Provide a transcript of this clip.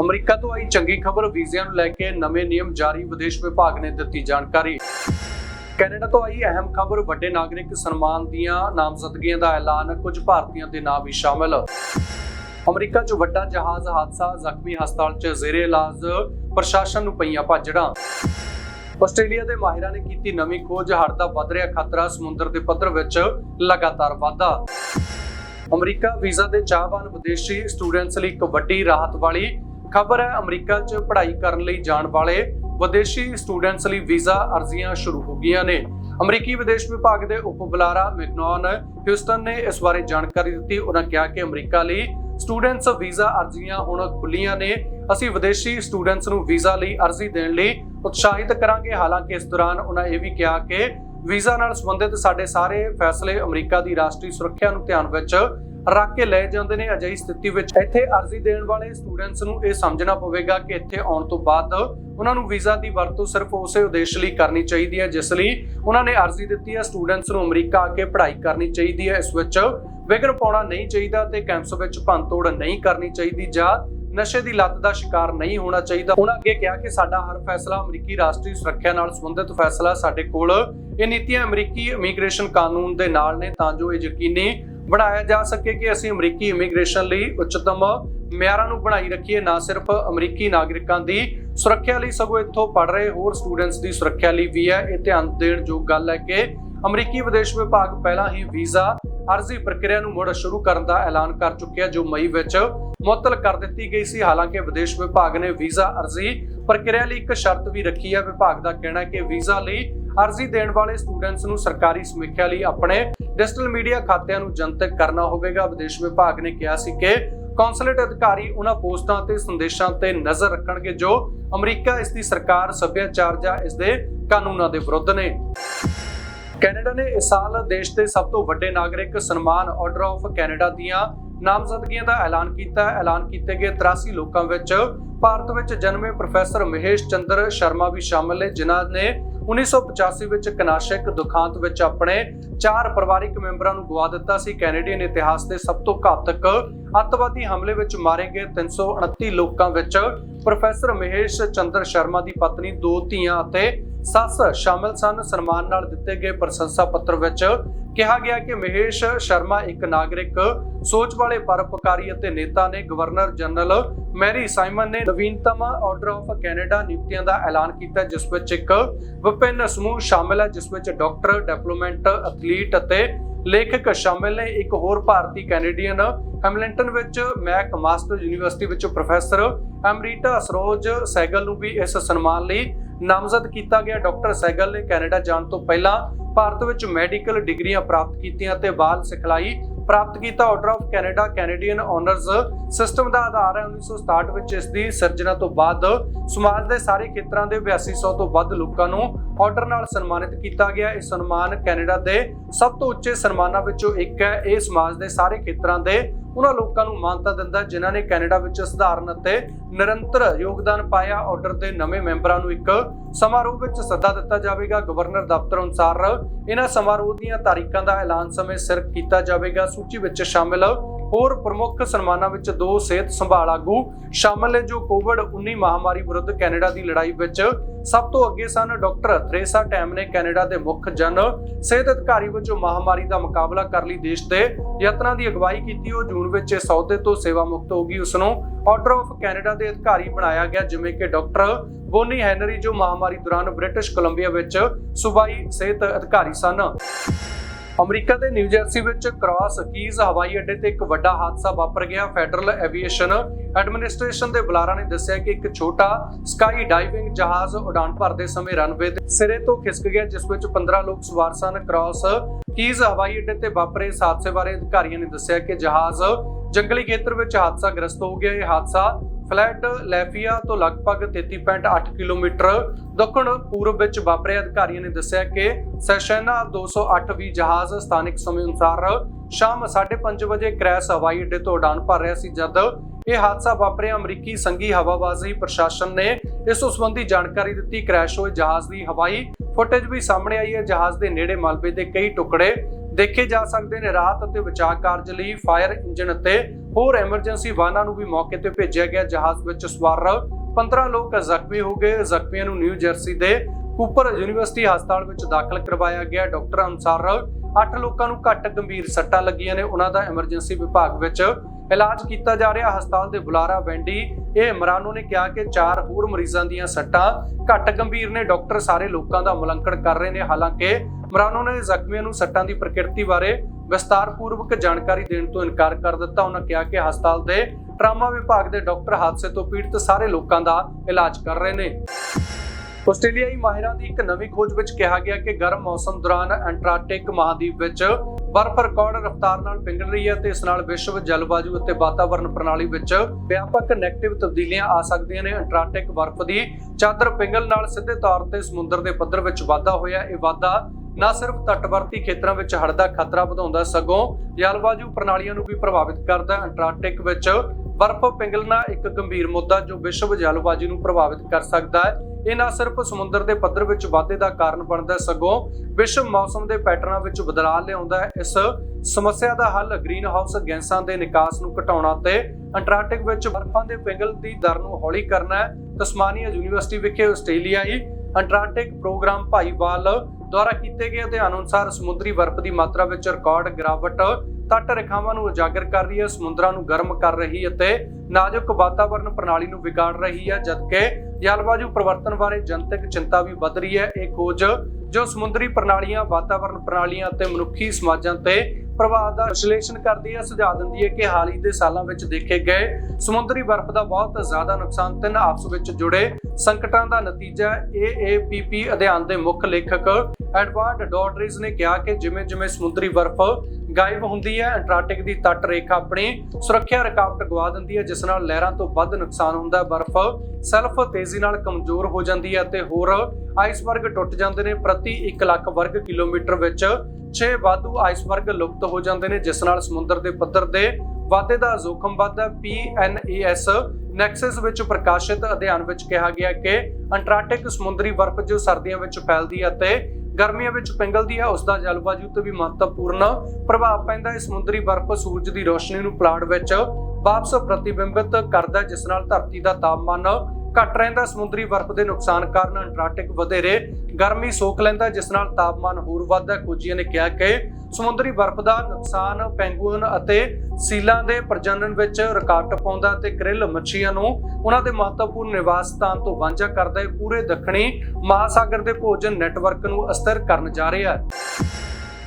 America ਤੋਂ ਆਈ ਚੰਗੀ ਖਬਰ ਵੀਜ਼ਿਆਂ ਨੂੰ ਲੈ ਕੇ ਨਵੇਂ ਨਿਯਮ ਜਾਰੀ, ਵਿਦੇਸ਼ ਵਿਭਾਗ ਨੇ ਦਿੱਤੀ ਜਾਣਕਾਰੀ। ਕੈਨੇਡਾ ਤੋਂ ਆਈ ਅਹਿਮ ਖਬਰ, ਵੱਡੇ ਨਾਗਰਿਕ ਸਨਮਾਨ ਦੀਆਂ ਨਾਮਜ਼ਦਗੀਆਂ ਦਾ ਐਲਾਨ, ਕੁਝ ਭਾਰਤੀਆਂ ਦੇ ਨਾਂ ਵੀ ਸ਼ਾਮਲ। ਅਮਰੀਕਾ 'ਚ ਵੱਡਾ ਜਹਾਜ਼ ਹਾਦਸਾ, ਜ਼ਖਮੀ ਹਸਪਤਾਲ 'ਚ ਜ਼ੇਰੇ ਇਲਾਜ, ਪ੍ਰਸ਼ਾਸਨ ਨੂੰ ਪਈਆਂ ਭਾਜੜਾਂ। ਆਸਟ੍ਰੇਲੀਆ ਦੇ ਮਾਹਿਰਾਂ ਨੇ ਕੀਤੀ ਨਵੀਂ ਖੋਜ, ਹੜ੍ਹ ਦਾ ਵੱਧ ਰਿਹਾ ਖਤਰਾ, ਸਮੁੰਦਰ ਦੇ ਪੱਧਰ ਵਿੱਚ ਲਗਾਤਾਰ ਵਾਧਾ। ਅਮਰੀਕਾ ਵੀਜ਼ਾ ਦੇ ਚਾਹਵਾਨ ਵਿਦੇਸ਼ੀ ਸਟੂਡੈਂਟਸ ਲਈ ਇੱਕ ਵੱਡੀ ਰਾਹਤ ਵਾਲੀ ਖਬਰ ਹੈ, ਅਮਰੀਕਾ 'ਚ ਪੜ੍ਹਾਈ ਕਰਨ ਲਈ ਜਾਣ ਵਾਲੇ ਵਿਦੇਸ਼ੀ ਸਟੂਡੈਂਟਸ ਲਈ ਵੀਜ਼ਾ ਅਰਜ਼ੀਆਂ ਸ਼ੁਰੂ ਹੋ ਗਈਆਂ ਨੇ। ਅਮਰੀਕੀ ਵਿਦੇਸ਼ ਵਿਭਾਗ ਦੇ ਉਪ ਬੁਲਾਰਾ ਮੈਗਨੌਨ ਹਿਊਸਟਨ ਨੇ ਇਸ ਬਾਰੇ ਜਾਣਕਾਰੀ ਦਿੱਤੀ। ਉਹਨਾਂ ਕਿਹਾ ਕਿ ਅਮਰੀਕਾ ਲਈ ਸਟੂਡੈਂਟਸ ਵੀਜ਼ਾ ਅਰਜ਼ੀਆਂ ਹੁਣ ਖੁੱਲੀਆਂ ਨੇ। ਅਸੀਂ ਵਿਦੇਸ਼ੀ ਸਟੂਡੈਂਟਸ ਨੂੰ ਵੀਜ਼ਾ ਲਈ ਅਰਜ਼ੀ ਦੇਣ ਲਈ ਉਤਸ਼ਾਹਿਤ ਕਰਾਂਗੇ। ਹਾਲਾਂਕਿ ਇਸ ਦੌਰਾਨ ਉਹਨਾਂ ਇਹ ਵੀ ਕਿਹਾ ਕਿ ਵੀਜ਼ਾ ਨਾਲ ਸੰਬੰਧਿਤ ਸਾਡੇ ਸਾਰੇ ਫੈਸਲੇ ਅਮਰੀਕਾ ਦੀ ਰਾਸ਼ਟਰੀ ਸੁਰੱਖਿਆ ਨੂੰ ਧਿਆਨ ਵਿੱਚ ਰੱਖ ਕੇ ਲੈ ਜਾਂਦੇ ਨੇ ਅਜਿਹੀ ਸਥਿਤੀ ਵਿੱਚ। ਇੱਥੇ ਅਰਜ਼ੀ ਦੇਣ ਵਾਲੇ ਸਟੂਡੈਂਟਸ ਨੂੰ ਇਹ ਸਮਝਣਾ ਪਵੇਗਾ ਕਿ ਇੱਥੇ ਆਉਣ ਤੋਂ ਬਾਅਦ ਉਹਨਾਂ ਨੂੰ ਵੀਜ਼ਾ ਦੀ ਵਰਤੋਂ ਸਿਰਫ ਉਸੇ ਉਦੇਸ਼ ਲਈ ਕਰਨੀ ਚਾਹੀਦੀ ਹੈ, ਜਿਸ ਲਈ ਉਹਨਾਂ ਨੇ ਅਰਜ਼ੀ ਦਿੱਤੀ ਹੈ ਸਟੂਡੈਂਟਸ ਨੂੰ ਅਮਰੀਕਾ ਆ ਕੇ ਪੜ੍ਹਾਈ ਕਰਨੀ ਚਾਹੀਦੀ ਹੈ, ਇਸ ਵਿੱਚ ਵਿਘਨ ਪਾਉਣਾ ਨਹੀਂ ਚਾਹੀਦਾ ਤੇ ਕੈਂਪਸ ਵਿੱਚ ਭੰਨਤੋੜ ਨਹੀਂ ਕਰਨੀ ਚਾਹੀਦੀ ਜਾਂ ਨਸ਼ੇ ਦੀ ਲੱਤ ਦਾ ਸ਼ਿਕਾਰ ਨਹੀਂ ਹੋਣਾ ਚਾਹੀਦਾ। ਉਹਨਾਂ ਅੱਗੇ ਕਿਹਾ ਕਿ ਸਾਡਾ ਹਰ ਫੈਸਲਾ ਅਮਰੀਕੀ ਰਾਸ਼ਟਰੀ ਸੁਰੱਖਿਆ ਨਾਲ ਸੰਬੰਧਿਤ ਫੈਸਲਾ ਸਾਡੇ ਕੋਲ। ਇਹ ਨੀਤੀਆਂ ਅਮਰੀਕੀ ਇਮੀਗ੍ਰੇਸ਼ਨ ਕਾਨੂੰਨ ਦੇ ਨਾਲ ਨੇ, ਤਾਂ ਜੋ ਇਹ ਯਕੀਨੀ ਬਣਾਇਆ ਜਾ ਸਕੇ ਕਿ ਅਸੀਂ ਅਮਰੀਕੀ ਇਮੀਗ੍ਰੇਸ਼ਨ ਲਈ ਉੱਚਤਮ ਮਿਆਰਾਂ ਨੂੰ ਬਣਾਈ ਰੱਖੀਏ, ਨਾ ਸਿਰਫ ਅਮਰੀਕੀ ਨਾਗਰਿਕਾਂ ਦੀ ਸੁਰੱਖਿਆ ਲਈ, ਸਗੋਂ ਇੱਥੋਂ ਪੜ ਰਹੇ ਹੋਰ ਸਟੂਡੈਂਟਸ ਦੀ ਸੁਰੱਖਿਆ ਲਈ ਵੀ ਹੈ। ਇਹ ਧਿਆਨ ਦੇਣ ਯੋਗ ਗੱਲ ਹੈ ਕਿ ਅਮਰੀਕੀ ਵਿਦੇਸ਼ ਵਿਭਾਗ ਪਹਿਲਾਂ ਹੀ ਵੀਜ਼ਾ ਅਰਜ਼ੀ ਪ੍ਰਕਿਰਿਆ ਨੂੰ ਮੁੜ ਸ਼ੁਰੂ ਕਰਨ ਦਾ ਐਲਾਨ ਕਰ ਚੁੱਕਿਆ, ਜੋ ਮਈ ਵਿੱਚ ਮੁਅੱਤਲ ਕਰ ਦਿੱਤੀ ਗਈ ਸੀ। ਹਾਲਾਂਕਿ ਵਿਦੇਸ਼ ਵਿਭਾਗ ਨੇ ਵੀਜ਼ਾ ਅਰਜ਼ੀ ਪ੍ਰਕਿਰਿਆ ਲਈ ਇੱਕ ਸ਼ਰਤ ਵੀ ਰੱਖੀ ਹੈ। ਵਿਭਾਗ ਦਾ ਕਹਿਣਾ ਹੈ ਕਿ ਵੀਜ਼ਾ ਲਈ ਅਰਜ਼ੀ ਦੇਣ ਵਾਲੇ ਸਟੂਡੈਂਟਸ ਨੂੰ ਸਰਕਾਰੀ ਸਮੀਖਿਆ ਲਈ ਆਪਣੇ ਡਿਜੀਟਲ ਮੀਡੀਆ ਖਾਤਿਆਂ ਨੂੰ ਜਨਤਕ ਕਰਨਾ ਹੋਵੇਗਾ। ਵਿਦੇਸ਼ ਵਿਭਾਗ ਨੇ ਕਿਹਾ ਸੀ ਕਿ ਕੌਂਸੂਲੇਟ ਅਧਿਕਾਰੀ ਉਹਨਾਂ ਪੋਸਟਾਂ ਤੇ ਸੰਦੇਸ਼ਾਂ ਤੇ ਨਜ਼ਰ ਰੱਖਣਗੇ ਜੋ ਅਮਰੀਕਾ, ਇਸ ਦੀ ਸਰਕਾਰ, ਸੱਭਿਆਚਾਰ ਜਾਂ ਇਸ ਦੇ ਕਾਨੂੰਨਾਂ ਦੇ ਵਿਰੁੱਧ ਨੇ। ਕੈਨੇਡਾ ਨੇ ਇਸ ਸਾਲ ਦੇਸ਼ ਦੇ ਸਭ ਤੋਂ ਵੱਡੇ ਨਾਗਰਿਕ ਸਨਮਾਨ ਆਰਡਰ ਆਫ ਕੈਨੇਡਾ ਦੀਆਂ ਨਾਮਜ਼ਦਗੀਆਂ ਦਾ ਐਲਾਨ ਕੀਤਾ। ਹੈ ਐਲਾਨ ਕੀਤੇ ਗਏ 83 ਲੋਕਾਂ ਵਿੱਚ ਭਾਰਤ ਵਿੱਚ ਜਨਮੇ ਪ੍ਰੋਫੈਸਰ ਮਹੇਸ਼ ਚੰਦਰ ਸ਼ਰਮਾ ਵੀ ਸ਼ਾਮਲ ਨੇ, ਜਿਨ੍ਹਾਂ ਨੇ 1985 ਵਿੱਚ ਕਨਾਸ਼ਕ ਦੁਖਾਂਤ ਵਿੱਚ ਆਪਣੇ ਚਾਰ ਪਰਿਵਾਰਿਕ ਮੈਂਬਰਾਂ ਨੂੰ ਗਵਾ ਦਿੱਤਾ ਸੀ। ਕੈਨੇਡੀਅਨ ਇਤਿਹਾਸ ਦੇ ਸਭ ਤੋਂ ਘਾਤਕ ਅੱਤਵਾਦੀ ਹਮਲੇ ਵਿੱਚ ਮਾਰੇ ਗਏ 329 ਲੋਕਾਂ ਵਿੱਚ ਪ੍ਰੋਫੈਸਰ ਮਹੇਸ਼ ਚੰਦਰ ਸ਼ਰਮਾ ਦੀ ਪਤਨੀ, ਦੋ ਧੀਆਂ ਅਤੇ ਸੱਸ ਸ਼ਾਮਲ ਸਨ, ਸਨਮਾਨ ਨਾਲ ਦਿੱਤੇ ਗਏ ਪ੍ਰਸ਼ੰਸਾ ਪੱਤਰ ਵਿੱਚ ਕਿਹਾ ਗਿਆ ਕਿ ਮਹੇਸ਼ ਸ਼ਰਮਾ ਇੱਕ ਨਾਗਰਿਕ, ਸੋਚ ਵਾਲੇ ਪਰਉਪਕਾਰੀ ਅਤੇ ਨੇਤਾ ਨੇ ਗਵਰਨਰ ਜਨਰਲ ਮੈਰੀ ਸਾਈਮਨ ਨੇ ਨਵੀਨਤਮ ਆਰਡਰ ਆਫ ਕੈਨੇਡਾ ਨਿਯੁਕਤੀਆਂ ਦਾ ਐਲਾਨ ਕੀਤਾ, ਜਿਸ ਵਿੱਚ ਇੱਕ ਵਿਭਿੰਨ ਸਮੂਹ ਸ਼ਾਮਲ ਹੈ, ਜਿਸ ਵਿੱਚ ਡਾਕਟਰ, ਡਿਪਲੋਮੈਂਟ ਐਥਲੀਟ ਅਤੇ ਲੇਖਕ ਸ਼ਾਮਿਲ ਨੇ। ਇੱਕ ਹੋਰ ਭਾਰਤੀ ਕੈਨੇਡੀਅਨ ਹੈਮਿਲਟਨ ਵਿੱਚ ਮੈਕ ਮਾਸਟਰ ਯੂਨੀਵਰਸਿਟੀ ਵਿੱਚ ਪ੍ਰੋਫੈਸਰ ਐਮਰੀਟਾ ਸਰੋਜ ਸੈਗਲ ਨੂੰ ਵੀ ਇਸ ਸਨਮਾਨ ਲਈ ਨਾਮਜ਼ਦ ਕੀਤਾ ਗਿਆ। ਡਾਕਟਰ ਸੈਗਲ ਨੇ ਕੈਨੇਡਾ ਜਾਣ ਤੋਂ ਪਹਿਲਾਂ ਭਾਰਤ ਵਿੱਚ ਮੈਡੀਕਲ ਡਿਗਰੀਆਂ ਪ੍ਰਾਪਤ ਕੀਤੀਆਂ ਤੇ ਬਾਲ ਸਿਖਲਾਈ ਪ੍ਰਾਪਤ ਕੀਤਾ। Order of Canada, Canadian honours system ਦਾ ਆਧਾਰ ਹੈ। 1967 ਵਿੱਚ ਇਸ ਦੀ ਸਿਰਜਣਾ ਤੋਂ ਬਾਅਦ ਸਮਾਜ ਦੇ ਸਾਰੇ ਖੇਤਰਾਂ ਦੇ 8200 ਤੋਂ ਵੱਧ ਲੋਕਾਂ ਨੂੰ ਆਰਡਰ ਨਾਲ ਸਨਮਾਨਿਤ ਕੀਤਾ ਗਿਆ। ਇਹ ਸਨਮਾਨ ਕੈਨੇਡਾ ਦੇ ਸਭ ਤੋਂ ਉੱਚੇ ਸਨਮਾਨਾਂ ਵਿੱਚੋਂ ਇੱਕ ਹੈ। ਇਹ ਸਮਾਜ ਦੇ ਸਾਰੇ ਖੇਤਰਾਂ ਦੇ ਉਹਨਾਂ ਲੋਕਾਂ ਨੂੰ ਮਾਨਤਾ ਦਿੰਦਾ ਜਿਨ੍ਹਾਂ ਨੇ ਕੈਨੇਡਾ ਵਿੱਚ ਸਧਾਰਨ ਅਤੇ ਨਿਰੰਤਰ ਯੋਗਦਾਨ ਪਾਇਆ। ਆਰਡਰ ਦੇ ਨਵੇਂ ਮੈਂਬਰਾਂ ਨੂੰ ਇੱਕ ਸਮਾਰੋਹ ਵਿੱਚ ਸੱਦਾ ਦਿੱਤਾ ਜਾਵੇਗਾ। ਗਵਰਨਰ ਦਫ਼ਤਰ ਅਨੁਸਾਰ, ਇਹਨਾਂ ਸਮਾਰੋਹ ਦੀਆਂ ਤਾਰੀਖਾਂ ਦਾ ਐਲਾਨ ਸਮੇਂ ਸਿਰ ਕੀਤਾ ਜਾਵੇਗਾ। ਸੂਚੀ ਵਿੱਚ ਸ਼ਾਮਿਲ ਹੋਰ ਪ੍ਰਮੁੱਖ ਸਨਮਾਨਾਂ ਵਿੱਚ ਦੋ ਸਿਹਤ ਸੰਭਾਲ ਆਗੂ ਸ਼ਾਮਲ ਨੇ ਜੋ ਕੋਵਿਡ-19 ਮਹਾਮਾਰੀ ਵਿਰੁੱਧ ਕੈਨੇਡਾ ਦੀ ਲੜਾਈ ਵਿੱਚ ਸਭ ਤੋਂ ਅੱਗੇ ਸਨ। ਡਾਕਟਰ ਥਰੇਸਾ ਟੈਮ ਨੇ ਕੈਨੇਡਾ ਦੇ ਮੁੱਖ ਜਨ ਸਿਹਤ ਅਧਿਕਾਰੀ ਵਜੋਂ ਮਹਾਮਾਰੀ ਦਾ ਮੁਕਾਬਲਾ ਕਰਨ ਲਈ ਦੇਸ਼ ਦੇ ਯਤਨਾਂ ਦੀ ਅਗਵਾਈ ਕੀਤੀ। ਉਹ ਜੂਨ ਵਿੱਚ ਇਸ ਅਹੁਦੇ ਤੋਂ ਸੇਵਾ ਮੁਕਤ ਹੋ ਗਈ। ਉਸ ਨੂੰ ਆਰਡਰ ਆਫ ਕੈਨੇਡਾ ਦੇ ਅਧਿਕਾਰੀ ਬਣਾਇਆ ਗਿਆ, ਜਿਵੇਂ ਕਿ ਡਾਕਟਰ ਬੋਨੀ ਹੈਨਰੀ ਜੋ ਮਹਾਮਾਰੀ ਦੌਰਾਨ ਬ੍ਰਿਟਿਸ਼ ਕੋਲੰਬੀਆ ਵਿੱਚ ਸੂਬਾਈ ਸਿਹਤ ਅਧਿਕਾਰੀ ਸਨ। ਅਮਰੀਕਾ ਦੇ ਨਿਊ ਜਰਸੀ ਵਿੱਚ ਕ੍ਰਾਸ ਕੀਜ਼ ਹਵਾਈ ਅੱਡੇ ਤੇ ਇੱਕ ਵੱਡਾ ਹਾਦਸਾ ਵਾਪਰ ਗਿਆ। ਫੈਡਰਲ ਐਵੀਏਸ਼ਨ ਐਡਮਿਨਿਸਟ੍ਰੇਸ਼ਨ ਦੇ ਬੁਲਾਰਾ ਨੇ ਦੱਸਿਆ ਕਿ ਇੱਕ ਛੋਟਾ ਸਕਾਈ ਡਾਈਵਿੰਗ ਜਹਾਜ਼ ਉਡਾਨ ਭਰਦੇ ਸਮੇਂ ਰਨਵੇ ਦੇ ਸਿਰੇ ਤੋਂ ਖਿਸਕ ਗਿਆ, ਜਿਸ ਵਿੱਚ 15 ਲੋਕ ਸਵਾਰ ਸਨ। ਕ੍ਰਾਸ ਕੀਜ਼ ਹਵਾਈ ਅੱਡੇ ਤੇ ਵਾਪਰੇ ਇਸ ਹਾਦਸੇ ਬਾਰੇ ਅਧਿਕਾਰੀਆਂ ਨੇ ਦੱਸਿਆ ਕਿ ਜਹਾਜ਼ ਜੰਗਲੀ ਖੇਤਰ ਵਿੱਚ ਹਾਦਸਾ ਗ੍ਰਸਤ ਹੋ ਗਿਆ। ਇਹ ਹਾਦਸਾ ਫਲੈਟ ਲੈਫੀਆ ਤੋਂ ਲਗਭਗ 33.8 ਕਿਲੋਮੀਟਰ ਦੱਖਣ ਪੂਰਬ ਵਿੱਚ ਵਾਪਰਿਆ ਅਧਿਕਾਰੀਆਂ ਨੇ ਦੱਸਿਆ ਕਿ ਸੈਸ਼ਨਾ 208 ਵੀ ਜਹਾਜ਼ ਸਥਾਨਕ ਸਮੇਂ ਅਨੁਸਾਰ ਸ਼ਾਮ 5:30 ਵਜੇ ਕ੍ਰੈਸ਼ ਹਵਾਈ ਅੱਡੇ ਤੋਂ ਉਡਾਨ ਭਰ ਰਿਹਾ ਸੀ, ਜਦ ਇਹ ਹਾਦਸਾ ਵਾਪਰਿਆ। ਅਮਰੀਕੀ ਸੰਘੀ ਹਵਾਬਾਜ਼ੀ ਪ੍ਰਸ਼ਾਸਨ ਨੇ ਇਸ ਸੰਬੰਧੀ ਜਾਣਕਾਰੀ ਦਿੱਤੀ। ਕ੍ਰੈਸ਼ ਹੋਏ ਜਹਾਜ਼ ਦੀ ਹਵਾਈ ਫੁਟੇਜ ਵੀ ਸਾਹਮਣੇ ਆਈ ਹੈ। ਜਹਾਜ਼ ਦੇ ਨੇੜੇ ਮਲਬੇ ਦੇ ਕਈ ਟੁਕੜੇ ਦੇਖੇ ਜਾ ਸਕਦੇ ਨੇ। ਰਾਹਤ ਅਤੇ ਬਚਾਅ ਕਾਰਜ ਲਈ ਫਾਇਰ ਇੰਜਨ ਅਤੇ ਹੋਰ ਐਮਰਜੈਂਸੀ ਵਾਹਨਾਂ ਨੂੰ ਵੀ ਮੌਕੇ ਤੇ ਭੇਜਿਆ ਗਿਆ। ਜਹਾਜ਼ ਵਿੱਚ ਸਵਾਰ 15 ਲੋਕ ਜ਼ਖਮੀ ਹੋ ਗਏ। ਜ਼ਖਮੀਆਂ ਨੂੰ ਨਿਊ ਜਰਸੀ ਦੇ ਕੂਪਰ ਯੂਨੀਵਰਸਿਟੀ ਹਸਪਤਾਲ ਵਿੱਚ ਦਾਖਲ ਕਰਵਾਇਆ ਗਿਆ। ਡਾਕਟਰ ਅਨੁਸਾਰ 8 ਲੋਕਾਂ ਨੂੰ ਘੱਟ ਗੰਭੀਰ ਸੱਟਾਂ ਲੱਗੀਆਂ ਨੇ। ਉਹਨਾਂ ਦਾ ਐਮਰਜੈਂਸੀ ਵਿਭਾਗ ਵਿੱਚ ਇਲਾਜ ਕੀਤਾ ਜਾ ਰਿਹਾ। ਹਸਪਤਾਲ ਦੇ ਬੁਲਾਰਾ ਵੈਂਡੀ ਇਹ ਇਮਰਾਨੋ ਨੇ ਕਿਹਾ ਕਿ ਚਾਰ ਹੋਰ ਮਰੀਜ਼ਾਂ ਦੀਆਂ ਸੱਟਾਂ ਘੱਟ ਗੰਭੀਰ ਨੇ। ਡਾਕਟਰ ਸਾਰੇ ਲੋਕਾਂ ਦਾ ਮੁਲੰਕਣ ਕਰ ਰਹੇ ਨੇ। ਹਾਲਾਂਕਿ ਇਮਰਾਨੋ ਨੇ ਜ਼ਖਮੀਆਂ ਨੂੰ ਸੱਟਾਂ ਦੀ ਪ੍ਰਕਿਰਤੀ ਬਾਰੇ ਵਿਸਤਾਰਪੂਰਵਕ ਜਾਣਕਾਰੀ ਦੇਣ ਤੋਂ ਇਨਕਾਰ ਕਰ ਦਿੱਤਾ। ਉਹਨਾਂ ਕਿਹਾ ਕਿ ਹਸਪਤਾਲ ਦੇ ਟਰਾਮਾ ਵਿਭਾਗ ਦੇ ਡਾਕਟਰ ਹਾਦਸੇ ਤੋਂ ਪੀੜਤ ਸਾਰੇ ਲੋਕਾਂ ਦਾ ਇਲਾਜ ਕਰ ਰਹੇ ਨੇ। ਆਸਟ੍ਰੇਲੀਆਈ ਮਾਹਿਰਾਂ ਦੀ ਇੱਕ ਨਵੀਂ ਖੋਜ ਵਿੱਚ ਕਿਹਾ ਗਿਆ ਕਿ ਗਰਮ ਮੌਸਮ ਦੌਰਾਨ ਐਂਟਾਰਕਟਿਕ ਮਹਾਦੀਪ ਵਿੱਚ ਬਰਫ਼ ਰਿਕਾਰਡ ਰਫ਼ਤਾਰ ਨਾਲ ਪਿਘਲ ਰਹੀ ਹੈ ਤੇ ਇਸ ਨਾਲ ਵਿਸ਼ਵ ਜਲਵਾਯੂ ਅਤੇ ਵਾਤਾਵਰਣ ਪ੍ਰਣਾਲੀ ਵਿੱਚ ਵਿਆਪਕ ਨੈਗੇਟਿਵ ਤਬਦੀਲੀਆਂ ਆ ਸਕਦੀਆਂ ਨੇ। ਐਂਟਾਰਕਟਿਕ ਬਰਫ਼ ਦੀ ਚਾਦਰ ਪਿਘਲ ਨਾਲ ਸਿੱਧੇ ਤੌਰ ਤੇ ਸਮੁੰਦਰ ਦੇ ਪੱਧਰ ਵਿੱਚ ਵਾਧਾ ਹੋਇਆ। ਇਹ ਵਾਧਾ ਨਾ ਸਿਰਫ ਤੱਟਵਰਤੀ ਖੇਤਰਾਂ ਵਿੱਚ ਹੜ੍ਹ ਦਾ ਖਤਰਾ ਵਧਾਉਂਦਾ ਸਗੋਂ ਜਲਵਾਯੂ ਪ੍ਰਣਾਲੀਆਂ ਨੂੰ ਵੀ ਪ੍ਰਭਾਵਿਤ ਕਰਦਾ ਹੈ। ਐਂਟਾਰਕਟਿਕ ਵਿੱਚ ਬਰਫ਼ ਪਿਘਲਣਾ ਇੱਕ ਗੰਭੀਰ ਮੁੱਦਾ ਜੋ ਵਿਸ਼ਵ ਜਲਵਾਯੂ ਨੂੰ ਪ੍ਰਭਾਵਿਤ ਕਰ ਸਕਦਾ ਹੈ। ਇਹ ਨਾ ਸਿਰਫ ਸਮੁੰਦਰ ਦੇ ਪੱਧਰ ਵਿੱਚ ਵਾਧੇ ਦਾ ਕਾਰਨ ਬਣਦਾ ਸਗੋਂ ਵਿਸ਼ਵ ਮੌਸਮ ਦੇ ਪੈਟਰਨਾਂ ਵਿੱਚ ਬਦਲਾਅ ਲਿਆਉਂਦਾ ਹੈ। ਇਸ ਸਮੱਸਿਆ ਦਾ ਹੱਲ ਗ੍ਰੀਨ ਹਾਊਸ ਗੈਸਾਂ ਦੇ ਨਿਕਾਸ ਨੂੰ ਘਟਾਉਣਾ ਤੇ ਅੰਟਾਰਕਟਿਕ ਵਿੱਚ ਬਰਫ਼ਾਂ ਦੇ ਪਿਘਲ ਦੀ ਦਰ ਨੂੰ ਹੌਲੀ ਕਰਨਾ ਹੈ। ਤਸਮਾਨੀਆ ਯੂਨੀਵਰਸਿਟੀ ਵਿਖੇ ਆਸਟ੍ਰੇਲੀਆਈ ਅੰਟਾਰਕਟਿਕ ਪ੍ਰੋਗਰਾਮ ਭਾਈਵਾਲ ਦੁਆਰਾ ਕੀਤੇ ਗਏ ਅਧਿਐਨ ਅਨੁਸਾਰ ਸਮੁੰਦਰੀ ਬਰਫ਼ ਦੀ ਮਾਤਰਾ ਵਿੱਚ ਰਿਕਾਰਡ ਗਿਰਾਵਟ ਤੱਟ ਰੇਖਾਵਾਂ ਨੂੰ ਉਜਾਗਰ ਕਰ ਰਹੀ ਹੈ, ਸਮੁੰਦਰਾਂ ਨੂੰ ਗਰਮ ਕਰ ਰਹੀ ਅਤੇ ਨਾਜ਼ੁਕ ਵਾਤਾਵਰਣ ਪ੍ਰਣਾਲੀ ਨੂੰ ਵਿਗਾੜ ਰਹੀ ਹੈ, ਜਦਕਿ ਜਲਵਾਯੂ ਪਰਿਵਰਤਨ ਬਾਰੇ ਜਨਤਕ ਚਿੰਤਾ ਵੀ ਵੱਧ ਰਹੀ ਹੈ। ਇਹ ਖੋਜ ਜੋ ਸਮੁੰਦਰੀ ਪ੍ਰਣਾਲੀਆਂ ਵਾਤਾਵਰਣ ਪ੍ਰਣਾਲੀਆਂ ਅਤੇ ਮਨੁੱਖੀ ਸਮਾਜਾਂ ਤੇ ਪ੍ਰਭਾਵ ਦਾ ਵਿਸ਼ਲੇਸ਼ਣ ਕਰਦੀ ਹੈ, ਸੁਝਾਅ ਦਿੰਦੀ ਹੈ ਕਿ ਹਾਲ ਹੀ ਦੇ ਸਾਲਾਂ ਵਿੱਚ ਦੇਖੇ ਗਏ ਸਮੁੰਦਰੀ ਬਰਫ਼ ਦਾ ਬਹੁਤ ਜ਼ਿਆਦਾ ਨੁਕਸਾਨ ਤਿੰਨ ਆਪਸ ਵਿੱਚ ਜੁੜੇ ਸੰਕਟਾਂ ਦਾ ਨਤੀਜਾ AAPP ਅਧਿਐਨ ਦੇ ਮੁੱਖ ਲੇਖਕ ਐਡਵਰਡ ਡੋਡਰਿਸ ਨੇ ਕਿਹਾ ਕਿ ਜਿਵੇਂ ਜਿਵੇਂ ਸਮੁੰਦਰੀ ਬਰਫ਼ ਗਾਇਬ ਹੁੰਦੀ ਹੈ ਅੰਟਾਰਕਟਿਕ ਦੀ ਤੱਟ ਰੇਖਾ ਆਪਣੀ ਸੁਰੱਖਿਆ ਰੁਕਾਵਟ ਗਵਾ ਦਿੰਦੀ ਹੈ, ਜਿਸ ਨਾਲ ਲਹਿਰਾਂ ਤੋਂ ਵੱਧ ਨੁਕਸਾਨ ਹੁੰਦਾ ਹੈ। ਬਰਫ਼ ਸੈਲਫ ਤੇਜ਼ੀ ਨਾਲ ਕਮਜ਼ੋਰ ਹੋ ਜਾਂਦੀ ਹੈ ਅਤੇ ਹੋਰ ਆਈਸਬਰਗ ਟੁੱਟ ਜਾਂਦੇ ਨੇ। ਪ੍ਰਤੀ 1 ਲੱਖ ਵਰਗ ਕਿਲੋਮੀਟਰ ਵਿੱਚ 6 ਵਾਧੂ ਆਈਸਬਰਗ ਲੁਪਤ ਹੋ ਜਾਂਦੇ ਨੇ, ਜਿਸ ਨਾਲ ਸਮੁੰਦਰ ਦੇ ਪੱਧਰ ਦੇ ਵਾਧੇ ਦਾ ਜ਼ੋਖਮ ਵੱਧਦਾ PNAS ਨੈਕਸਸ ਵਿੱਚ ਪ੍ਰਕਾਸ਼ਿਤ ਅਧਿਐਨ ਵਿੱਚ ਕਿਹਾ ਗਿਆ ਕਿ ਅੰਟਾਰਕਟਿਕ ਸਮੁੰਦਰੀ ਬਰਫ਼ ਜੋ ਸਰਦੀਆਂ ਵਿੱਚ ਫੈਲਦੀ ਹੈ ਅਤੇ ਗਰਮੀਆਂ ਵਿੱਚ ਪਿੰਗਲਦੀ ਹੈ ਉਸ ਦਾ ਜਲਵਾਯੂ ਤੇ ਵੀ ਮਹੱਤਵਪੂਰਨ ਪ੍ਰਭਾਵ ਪੈਂਦਾ ਹੈ। ਸਮੁੰਦਰੀ ਬਰਫ਼ ਸੂਰਜ ਦੀ ਰੋਸ਼ਨੀ ਨੂੰ ਪਲਾਟ ਵਿੱਚ ਵਾਪਸ ਪ੍ਰਤੀਬਿੰਬਿਤ ਕਰਦਾ ਹੈ, ਜਿਸ ਨਾਲ ਧਰਤੀ ਦਾ ਤਾਪਮਾਨ ਘਟ ਰਹਿੰਦਾ, ਸਮੁੰਦਰੀ ਬਰਫ਼ ਦੇ ਨੁਕਸਾਨ ਕਾਰਨ ਅੰਟਾਰਕਟਿਕ ਵਧੇਰੇ। ਗਰਮੀ ਸੋਖ ਲੈਂਦਾ, ਜਿਸ ਨਾਲ ਤਾਪਮਾਨ ਹੋਰ ਵੱਧਦਾ, ਖੋਜੀਆਂ ਨੇ ਕਿਹਾ ਕਿ ਸਮੁੰਦਰੀ ਬਰਫ਼ ਦਾ ਨੁਕਸਾਨ ਪੈਂਗੂਇਨ ਅਤੇ ਸੀਲਾਂ ਦੇ ਪ੍ਰਜਨਨ ਵਿੱਚ ਰੁਕਾਵਟ ਪਾਉਂਦਾ ਤੇ ਕ੍ਰਿਲ ਮੱਛੀਆਂ ਨੂੰ ਉਹਨਾਂ ਦੇ ਮਹੱਤਵਪੂਰਨ ਨਿਵਾਸ ਸਥਾਨ ਤੋਂ ਵਾਂਝਾ ਕਰਦਾ ਹੈ। ਪੂਰੇ ਦੱਖਣੀ ਮਹਾਸਾਗਰ ਦੇ ਭੋਜਨ ਨੈਟਵਰਕ ਨੂੰ ਅਸਥਿਰ ਕਰਨ ਜਾ ਰਿਹਾ ਹੈ।